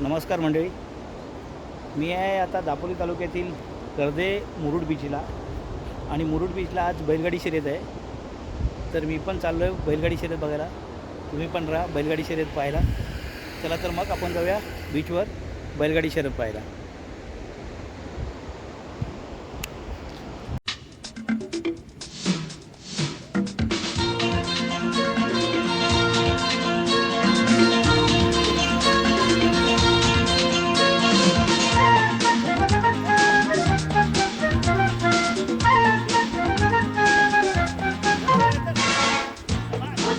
नमस्कार मंडळी. मी आहे आता दापोली तालुक्यातील कर्दे मुरुड बीचला आणि मुरुड बीचला आज बैलगाडी शर्यत आहे. तर मी पण चाललो आहे बैलगाडी शर्यत बघायला. तुम्ही पण राहा बैलगाडी शर्यत पाहायला. चला तर मग आपण जाऊया बीचवर बैलगाडी शर्यत पाहायला.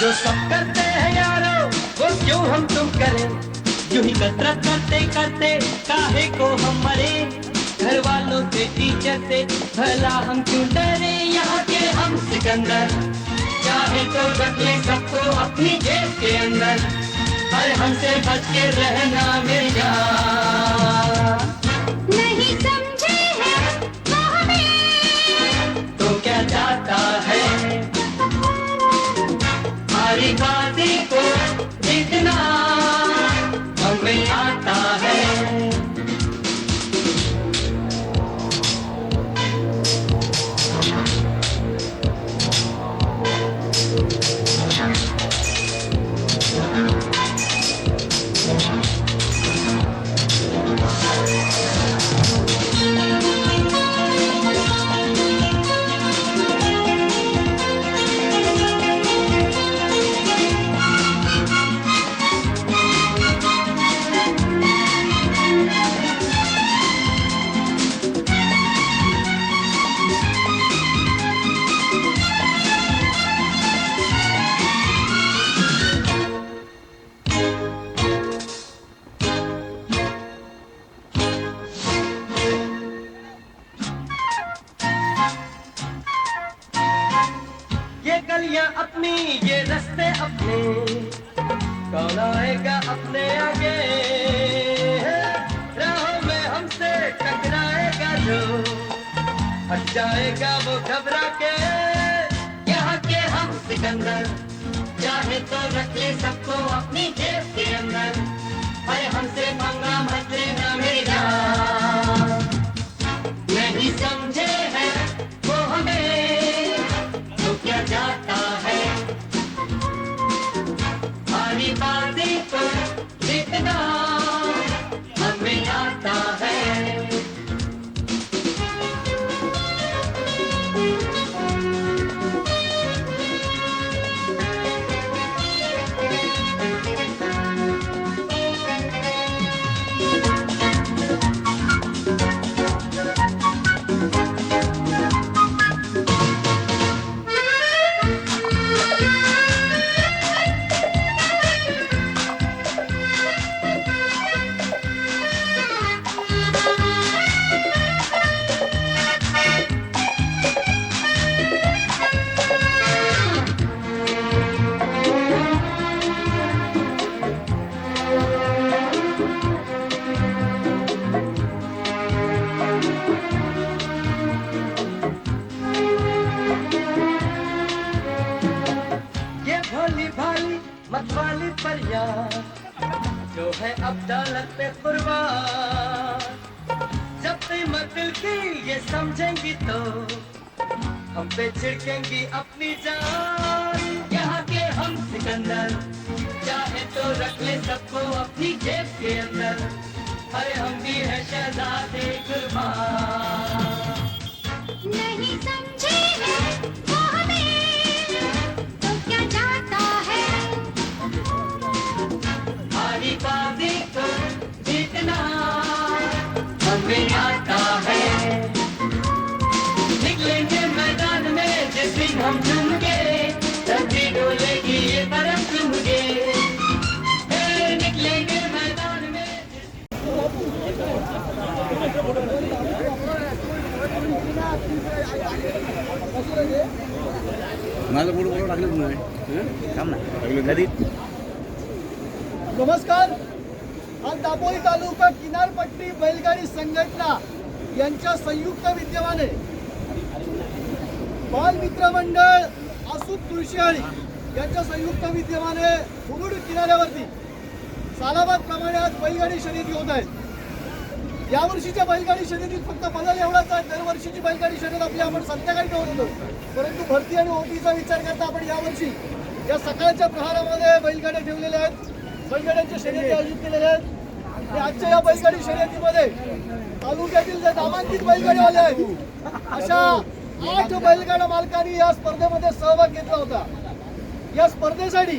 जो सब करते हैं यारो, वो क्यों हम तुम करें? यूँ ही कसरत करते करते, काहे को हम मरे? घर वालों से टीचर से भला हम क्यों डरे? यहाँ के हम सिकंदर, चाहे तो रख ले सबको अपनी जेब के अंदर पर हमसे बच के रहना मेरी जान जो हट जाएगा वो घबरा के। यहाँ के हम सिकंदर, चाहे तो रख ले सबको अपनी जेब के अंदर। हमसे पंगा मत लेना। मतवाली परिया जो है अब दौलत पे कुर्बान जब कीमत दिल की ये समझेंगी तो हम पे छिड़केंगी अपनी जान। यहाँ के हम सिकंदर, चाहे तो रख ले सबको अपनी जेब के अंदर। अरे हम भी है शहजादे। में आता है। निकलेंगे मैदान में जिस दिन हम झूम के धरती डोलेगी ये परम झूम के ए, निकलेंगे मैदान में माझं बोलू बोलू हं? थांब ना कधी? नमस्कार. हा दापोली तालुका किनारपट्टी बैलगाडी संघटना यांच्या संयुक्त विद्यमाने बालमित्र मंडळ आसूत तुळशीहाळी यांच्या संयुक्त विद्यमाने हुरुड किनाऱ्यावरती सालाबाद प्रमाणे आज बैलगाडी शर्यती होत आहेत. यावर्षीच्या बैलगाडी शर्यतीत फक्त बदल एवढाच आहे दरवर्षीची बैलगाडी शर्यत आपली आपण संध्याकाळी ठेवतो परंतु भरती आणि ओटीचा विचार करता आपण यावर्षी या सकाळच्या प्रहारामध्ये बैलगाड्या ठेवलेल्या आहेत. बैलगाड्यांच्या शर्यती आयोजित केलेल्या आहेत. आजच्या या बैलगाडी शर्यतीमध्ये तालुक्यातील जे नामांकित बैलगाडीवाले आहेत अशा आठ बैलगाडा मालकांनी या स्पर्धेमध्ये सहभाग घेतला होता. या स्पर्धेसाठी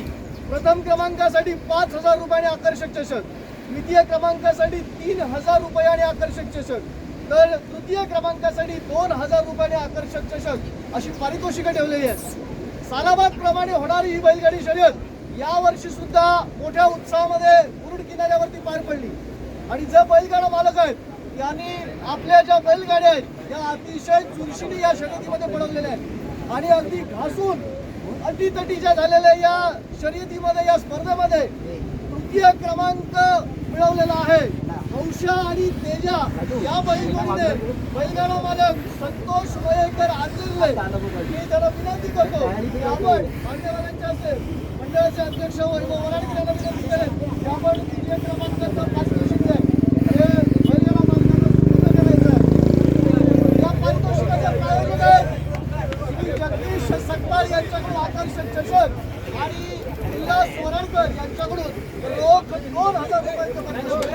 प्रथम क्रमांकासाठी पाच हजार रुपयाने आकर्षक चषक द्वितीय क्रमांकासाठी तीन हजार रुपयाने आकर्षक चषक तर तृतीय क्रमांकासाठी दोन हजार रुपयाने आकर्षक चषक अशी पारितोषिकं ठेवलेली आहेत. सालाबाद प्रमाणे होणारी ही बैलगाडी शर्यत या वर्षी सुद्धा मोठ्या उत्साहामध्ये मुरुड किनाऱ्यावरती पार पडली. आणि जे बैलगाडा मालक आहेत यांनी आपल्या ज्या बैलगाड्या आहेत या अतिशय चुरशीने या शर्यतीमध्ये पडवलेल्या आहेत. आणि अगदी घासून अटीतटीच्या झालेल्या या शर्यतीमध्ये या स्पर्धेमध्ये तृतीय क्रमांक मिळवलेला आहे. हौशा आणि तेजा या बैलगाडीने बैलगाडा मालक संतोष मयेकर आंजर्ले मी त्याला विनंती करतो आपण मान्यवरांच्या असेल मंडळाचे अध्यक्ष वैभव वराडकर विनंती आहे, हे मालकांना करायचं आहे. या प्रायोजक आहेत श्री जगदीश सकपाळ यांच्याकडून आकर्षक चषक आणि उल्हास यांच्याकडून रोख दोन हजार रुपयांचं पारितोषिक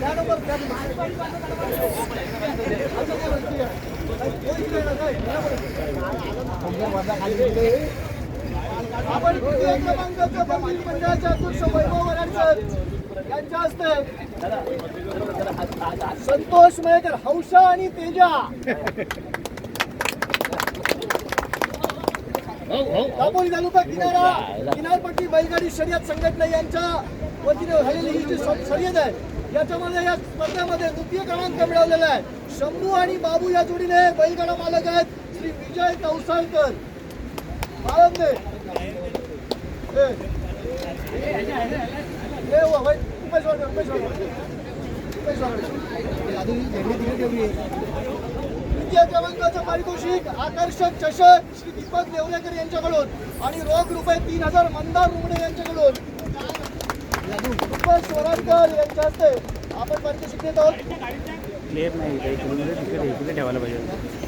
त्या नंबर आपण तृतीय क्रमांकाच्या बंदी मंडळाच्या अध्यक्ष वैभव वराडकर यांच्या हस्ते संतोष मयेकर हौशा आणि तेजा. दापोली तालुका किनारा किनारपट्टी बैलगाडी शर्यत संघटना यांच्या वतीने झालेली ही जी शर्यत आहे याच्यामध्ये या स्पर्धेमध्ये तृतीय क्रमांक मिळवलेला आहे. शंभू आणि बाबू या जोडीने बैलगाडा मालक आहेत. विजय कौसाळकर बाळंदे हे. उमेश वाडे, उमेश उमेश द्वितीय क्रमांकाचं पारितोषिक आकर्षक चषक श्री दीपक देवलेकर यांच्याकडून आणि रोख रुपये तीन हजार मंदार रुग्ण यांच्याकडून. दीपक स्वराजकर यांच्या हस्ते आपण पारितोषिक देत आहोत. ठेवायला पाहिजे.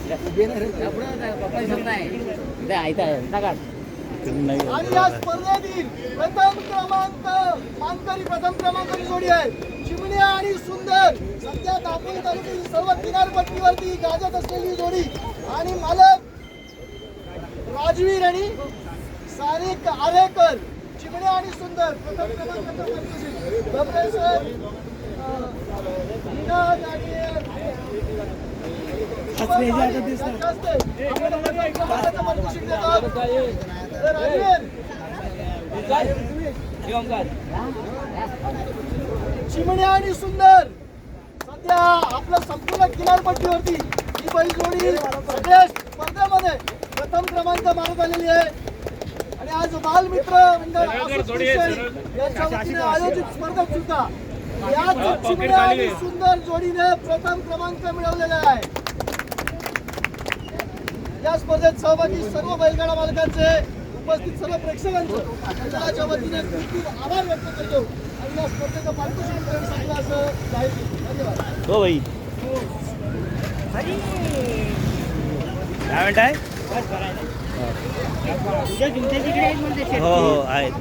आणि या स्पर्धेतील प्रथम क्रमांक मानकरी प्रथम क्रमांकाची जोडी आहे चिमण्या आणि सुंदर सध्या दापोली तालुक्यातील सर्व किनारपट्टीवरती गाजत असलेली जोडी आणि मालक राजवीर आणि सारिक आरेकर चिमण्या आणि सुंदर प्रथम क्रमांकाचं आणि चिमण्या आणि सुंदर. सध्या आपल्या संपूर्ण किनारपट्टीवरती ही बैलजोडी सगळ्या स्पर्धेमध्ये प्रथम क्रमांक मारत आलेली आहे. आणि आज बालमित्र मंडळ यांच्या वतीने आयोजित स्पर्धक सुद्धा. याच चिमण्या आणि सुंदर जोडीने प्रथम क्रमांक मिळवलेला आहे. या स्पर्धेत सहभागी सर्व बैलगाडा मालकांचे उपस्थित सर्व प्रेक्षकांचं मंडळाच्या वतीने खूप खूप आभार व्यक्त करतो. आणि या स्पर्धेचं पारितोषिक सांगलं असं जाहीर. धन्यवाद. हो भाई काय म्हणताय? हो हो आहेत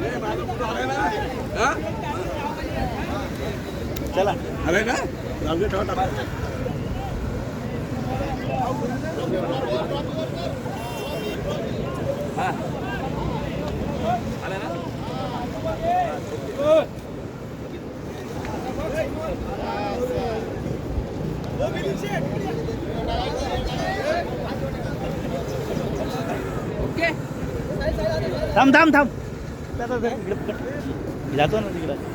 चला. आलं का. थांब थांब थांब. जातो ना तिकडं.